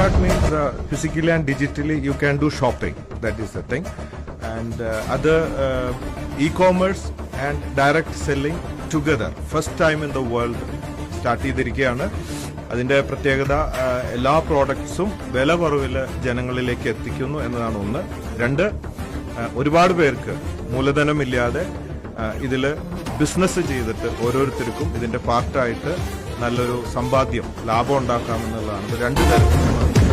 Cart means uh, physically and digitally you can do shopping. That is the thing. And uh, other uh, e-commerce and direct selling together. First time start ചെയ്തിരിക്കുകയാണ് അതിന്റെ പ്രത്യേകത എല്ലാ പ്രോഡക്ട്സും വില കുറവിൽ ജനങ്ങളിലേക്ക് എത്തിക്കുന്നു എന്നതാണ് ഒന്ന് രണ്ട് ഒരുപാട് പേർക്ക് മൂലധനമില്ലാതെ ഇതിൽ ബിസിനസ് ചെയ്തിട്ട് ഓരോരുത്തർക്കും ഇതിന്റെ പാർട്ടായിട്ട് നല്ലൊരു സമ്പാദ്യം ലാഭം ഉണ്ടാക്കാമെന്നുള്ളതാണ് രണ്ട് തരത്തിലുള്ള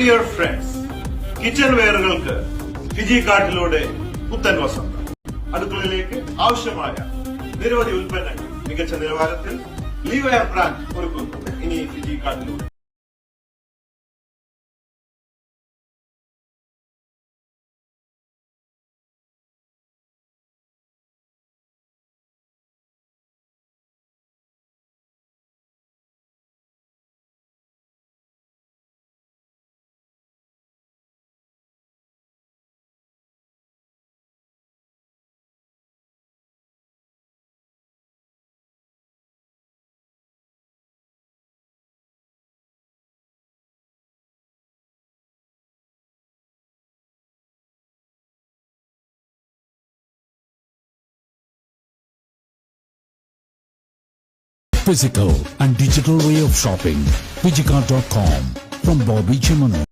ഡിയർ ഫ്രണ്ട്സ് കിച്ചൺ വെയറുകൾക്ക് ഫിജി കാർട്ടിലൂടെ പുത്തൻ വസന്തം അടുക്കളയിലേക്ക് ആവശ്യമായ നിരവധി ഉൽപ്പന്നങ്ങൾ മികച്ച നിലവാരത്തിൽ ലീവയർ ബ്രാൻഡ് ഒരുക്കുന്നു. ഇനി ഫിജി കാർട്ടിലൂടെ. Physical and digital way of shopping. Pidgicart.com from Bobby Chimano.